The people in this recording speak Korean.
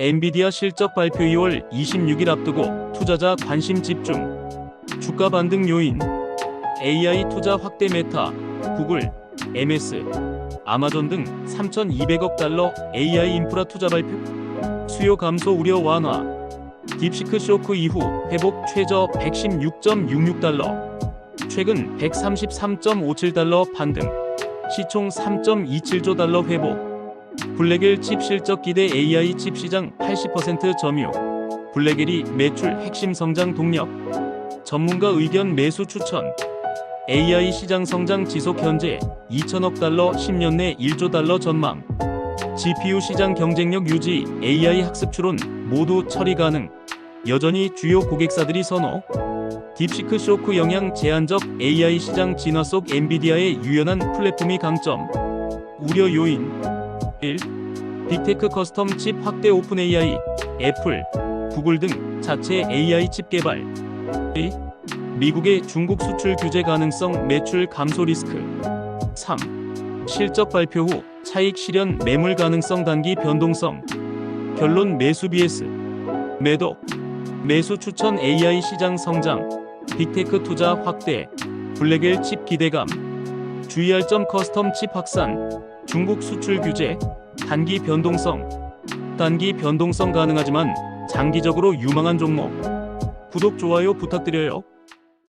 엔비디아 실적 발표 2월 26일 앞두고 투자자 관심 집중. 주가 반등 요인. AI 투자 확대 메타, 구글, MS, 아마존 등 3,200억 달러 AI 인프라 투자 발표. 수요 감소 우려 완화. 딥시크 쇼크 이후 회복 최저 116.66달러. 최근 133.57달러 반등. 시총 3.27조 달러 회복. 블랙엘 칩 실적 기대 AI 칩 시장 80% 점유. 블랙엘이 매출 핵심 성장 동력. 전문가 의견 매수 추천. AI 시장 성장 지속 현재 2천억 달러 10년 내 1조 달러 전망. GPU 시장 경쟁력 유지, AI 학습 추론 모두 처리 가능. 여전히 주요 고객사들이 선호. 딥시크 쇼크 영향 제한적 AI 시장 진화 속 엔비디아의 유연한 플랫폼이 강점. 우려 요인 1. 빅테크 커스텀 칩 확대 오픈 AI, 애플, 구글 등 자체 AI 칩 개발. 2. 미국의 중국 수출 규제 가능성 매출 감소 리스크. 3. 실적 발표 후 차익 실현 매물 가능성 단기 변동성. 결론 매수 BS. 매도. 매수 추천 AI 시장 성장. 빅테크 투자 확대. 블랙엘 칩 기대감. 주의할 점 커스텀 칩 확산. 중국 수출 규제. 단기 변동성. 단기 변동성 가능하지만 장기적으로 유망한 종목. 구독 좋아요 부탁드려요.